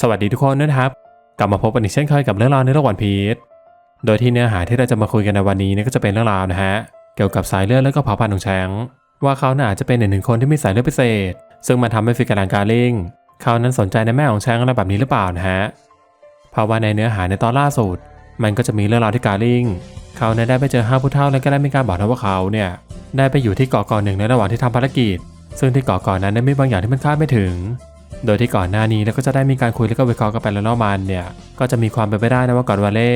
สวัสดีทุกคนนะครับ กลับมาพบกันอีกเช่นเคยกับเรื่องราวในโลกวันพีชโดยที่เนื้อหาที่เราจะมาคุยกันในวันนี้นี่ก็จะเป็นเรื่องราวนะฮะเกี่ยวกับสายเลือดและก็เผ่าพันธุ์ของแชงว่าเขาน่าอาจจะเป็นหนึ่งหนึ่งคนที่มีสายเลือดพิเศษ ซึ่งมันทำให้ฟิกการานการลิงเขานั้นสนใจในแม่ของแชงอะไรแบบนี้หรือเปล่านะฮะเพราะว่าในเนื้อหาในตอนล่าสุด มันก็จะมีเรื่องราวที่การลิงเขานี่ยได้ไปเจอห้าผู้เฒ่าและก็ได้มีการบอกนะว่าเขาเนี่ยได้ไปอยู่ที่เกาะเกาะหนึ่งในระหว่างที่ทำภารกิจ ซึ่งที่เกาะเกาะนั้นได้มีบางอย่างที่มันคาดไม่ถึง โดยที่ก่อนหน้านี้แล้วก็จะได้มีการคุยแล้วก็วิเคราะห์กันไปแล้วนอกมันเนี่ย ก็จะมีความเป็นไปได้นะว่าก่อนวาเล่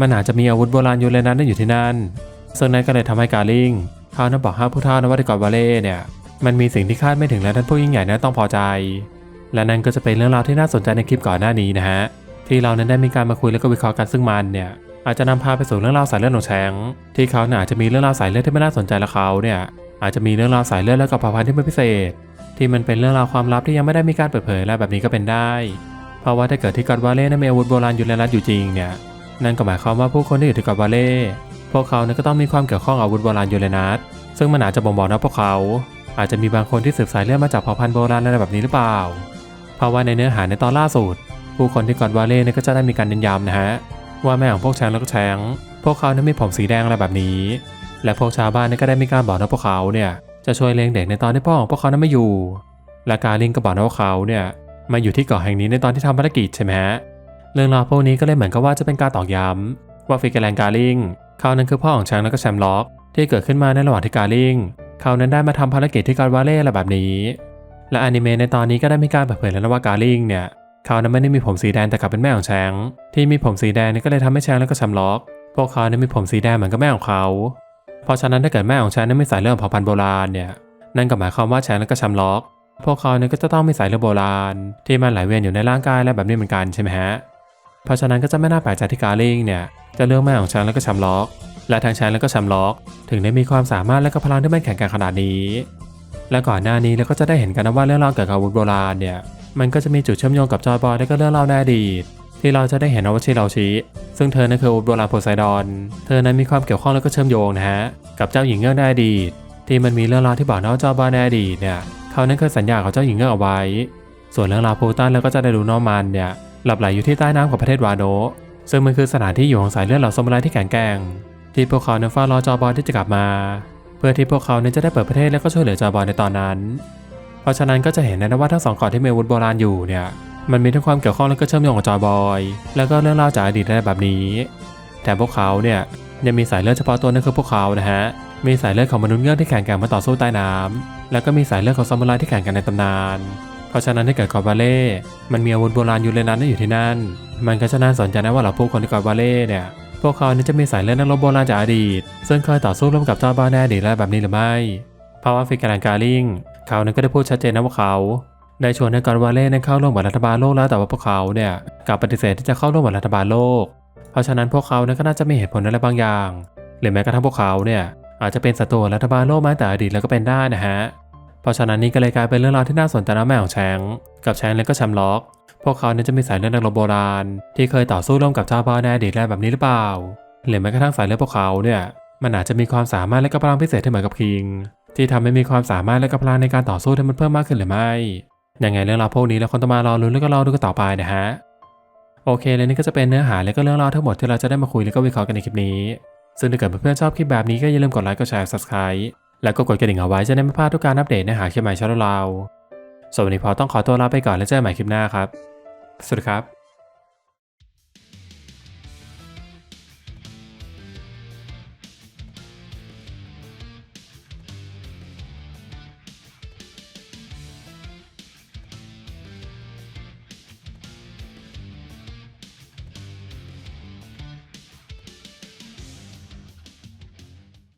มันอาจจะมีอาวุธโบราณอยู่ในนั้นอยู่ที่นั่น ซึ่งนั่นก็เลยทำให้การลิงเขานั้นบอกห้าผู้เฒ่านะว่าที่ก่อนวาเล่เนี่ยมันมีสิ่งที่คาดไม่ถึงและท่านผู้ยิ่งใหญ่นั้นต้องพอใจ และนั่นก็จะเป็นเรื่องราวที่น่าสนใจในคลิปก่อนหน้านี้นะฮะที่เรานั้นได้มีการมาคุยแล้วก็วิเคราะห์กันซึ่งมันเนี่ยอาจจะนำพาไปสู่เรื่องราวสายเลือดของแชงที่เขาเนี่ยอาจจะมีเรื่องราวสายเลือดที่ไม่น่าสนใจและเขาเนี่ยอาจจะมีเรื่องราวสายเลือดและกับผาพันธุ์ที่ไม่พิเศษ ที่มันเป็นเรื่องราวความลับที่ยังไม่ได้มีการเปิดเผยและแบบนี้ก็เป็นได้ เพราะว่าถ้าเกิดที่กอดวาเล่นั้นมีอาวุธโบราณอยู่ในรัฐอยู่จริงเนี่ยนั่นก็หมายความว่าผู้คนที่อยู่ที่กอดวาเล่พวกเขาเนี่ยก็ต้องมีความเกี่ยวข้องอาวุธโบราณยูเรนัสซึ่งมันอาจจะบ่งบอกนะพวกเขา อาจจะมีบางคนที่สืบสายเลือดมาจากเผ่าพันธุ์โบราณอะไรแบบนี้หรือเปล่า เพราะว่าในเนื้อหาในตอนล่าสุดผู้คนที่กอดวาเล่เนี่ยก็จะได้มีการเน้นย้ำนะฮะว่าแม่ของพวกแชงแล้วก็แชงพวกเขาเนั้นมีผมสีแดงอะไรแบบนี้ และพวกชาวบ้านเนี่ยก็ได้มีการบอกนะพวกเขาเนี่ย จะช่วยเลี้ยงเด็กในตอนที่พ่อของพวกเขานั้นไม่อยู่ และกาลิงก็บอกนะว่าเขาเนี่ยมาอยู่ที่เกาะแห่งนี้ในตอนที่ทำภารกิจใช่ไหมฮะเรื่องราวพวกนี้ก็เลยเหมือนกับว่าจะเป็นการตอกย้ำว่าฟิกเกอร์แลนกาลิงเขานั้นคือพ่อของแชงแล้วก็แชมล็อก ที่เกิดขึ้นมาในระหว่างที่กาลิงเขานั้นได้มาทำภารกิจที่การวาเล่อะไรแบบนี้ และอนิเมะในตอนนี้ก็ได้มีการเปิดเผยแล้วนะว่ากาลิงเนี่ยเขานั้นไม่ได้มีผมสีแดงแต่กลับเป็นแม่ของแชงที่มีผมสีแดงนี่ก็เลยทำให้แชงแล้วก็แชมล็อก พวกเขานั้นมีผมสีแดงเหมือนกับแม่ของเขา เพราะฉะนั้นถ้าเกิดแม่ของแชงนั้นไม่สายเลือดเผ่าพันธุ์โบราณเนี่ยนั่นก็หมายความว่าแชงและก็ชมล็อก พวกเขาเนี่ยก็จะต้องมีสายเลือดโบราณ ที่มันไหลเวียนอยู่ในร่างกายและแบบนี้เหมือนกันใช่ไหมฮะเพราะฉะนั้นก็จะไม่น่าแปลกใจที่การลิงเนี่ยจะเลือกแม่ของแชงและก็ชมล็อก และทางแชงและก็ชมล็อก ถึงได้มีความสามารถและก็พลังที่มันแข็งแกร่งขนาดนี้ และก่อนหน้านี้เราก็จะได้เห็นกันนะว่าเรื่องราวเกี่ยวกับอาวุธโบราณเนี่ยมันก็จะมีจุดเชื่อมโยงกับจอยบอยและก็เรื่องราวในอดีต ที่เราจะได้เห็นอาว่าชิเราชิซึ่งเธอนั้นคืออาวุธโบราณโพไซดอน เธอนั้นมีความเกี่ยวข้องและก็เชื่อมโยงนะฮะ กับเจ้าหญิงเงือกในอดีต ที่มันมีเรื่องราวที่บอกนะว่าจอยบอยในอดีตเนี่ยเขานั้นเคยสัญญากับเจ้าหญิงเงือกเอาไว้ ส่วนเรื่องราวพูตันแล้วก็จะได้รู้นอมันเนี่ยหลับไหลอยู่ที่ใต้น้ำของประเทศวาโนะซึ่งมันคือสถานที่อยู่ของสายเลือดเหล่าซามูไรที่แข็งแกร่งที่พวกเขานั้นเฝ้ารอจอบอยที่จะกลับมา เพื่อที่พวกเขานั้นจะได้เปิดประเทศและก็ช่วยเหลือจอบอยในตอนนั้น เพราะฉะนั้นก็จะเห็นนะว่าทั้งสองเกาะที่มีอาวุธโบราณอยู่เนี่ย มันมีทั้งความเกี่ยวข้องและก็เชื่อมโยงกับจอยบอย แล้วก็เรื่องราวจากอดีตอะไรแบบนี้ แต่พวกเขาเนี่ยยังมีสายเลือดเฉพาะตัวนั่นคือพวกเขานะฮะ มีสายเลือดของมนุษย์เงือกที่แข็งกร่งมาต่อสู้ใต้น้ำแล้วก็มีสายเลือดของซามูไรที่แข่งกันในตำนาน เพราะฉะนั้นถ้าเกิดกอดวาเล่ มันมีอาวุธโบราณอยู่ในนั้นอยู่ที่นั่น มันก็จะน่าสนใจนะว่าเหล่าผู้คนที่กอดวาเล่เนี่ย พวกเขานี่จะมีสายเลือดนักรบโบราณจากอดีต ซึ่งเคยต่อสู้ร่วมกับเจ้าบ้านในอดีตอะไรแบบนี้หรือไม่ เพราะว่าฟิกการการลิงเขานั้นก็ได้พูดชัดเจนนะว่าเขา ได้ชวนให้กอดวาเล่นั้นเข้าร่วมกับรัฐบาลโลกแล้วแต่ว่าพวกเขาเนี่ยกลับปฏิเสธที่จะเข้าร่วมกับรัฐบาลโลก เพราะฉะนั้นพวกเขาเนั้นก็น่าจะมีเหตุผลอะไรบางอย่างหรือแม้กระทั่งพวกเขาเนี่ยอาจจะเป็นศัตรูรัฐบาลโลกมาแต่อดีตแล้วก็เป็นได้นะฮะเพราะฉะนั้นนี่ก็เลยกลายเป็นเรื่องราวที่น่าสนใจนะแม่ของแชงกับแชงและก็แชมล็อก พวกเขาเนี่ยจะมีสายเลือดนักรบโบราณ ที่เคยต่อสู้ร่วมกับเจ้าบ้านในอดีตแล้วแบบนี้หรือเปล่าหรือแม้กระทั่งสายเลือดพวกเขาเนี่ยมันอาจจะมีความสามารถและก็พลังพิเศษที่เหมือนกับคิง ที่ทำให้มีความสามารถและก็พลังในการต่อสู้ที่มันเพิ่มมากขึ้นหรือไม่ ยังไงเรื่องราวพวกนี้แล้วคนต้องมารอลุ้นแล้วก็รอดูกันต่อไปนะฮะโอเคและนี่ก็จะเป็นเนื้อหาและก็เรื่องราวทั้งหมดที่เราจะได้มาคุยและก็วิเคราะห์กันในคลิปนี้ ซึ่งถ้าเกิดเพื่อนๆชอบคลิปแบบนี้ก็อย่าลืมกดไลค์กดแชร์ subscribe แล้วก็กดกระดิ่งเอาไว้จะได้ไม่พลาดทุกการอัปเดตเนื้อหาคลิปใหม่ช่องเราสวัสดีพอต้องขอตัวลาไปก่อนแล้วเจอกันใหม่คลิปหน้าครับสวัสดีครับ